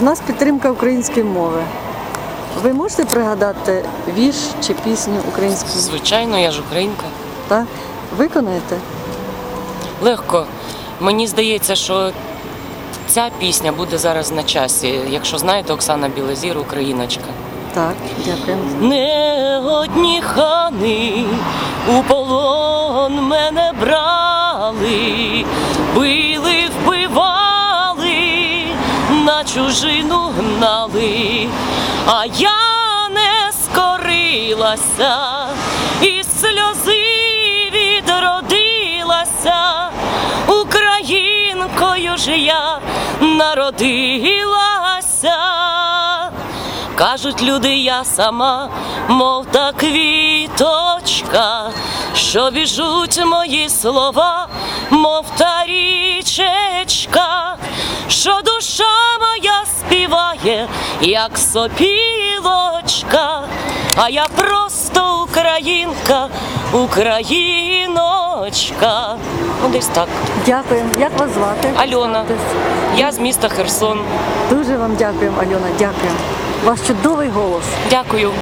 В нас підтримка української мови. Ви можете пригадати вірш чи пісню українську? Звичайно, я ж українка. Так? Виконаєте? Легко. Мені здається, що ця пісня буде зараз на часі. Якщо знаєте, Оксана Білозір, україночка. Так, дякуємо. Не одні хани у полон мене брали, чужину гнали, а я не скорилася, і сльози відродилася, українкою ж я народилася. Кажуть люди, я сама, мов та квіточка, що біжуть мої слова, мов та річечка, співає, як сопілочка, а я просто українка, україночка. Ну, десь так. Дякуємо. Як вас звати? Альона. Я з міста Херсон. Дуже вам дякуємо, Альона. Дякую. Ваш чудовий голос. Дякую.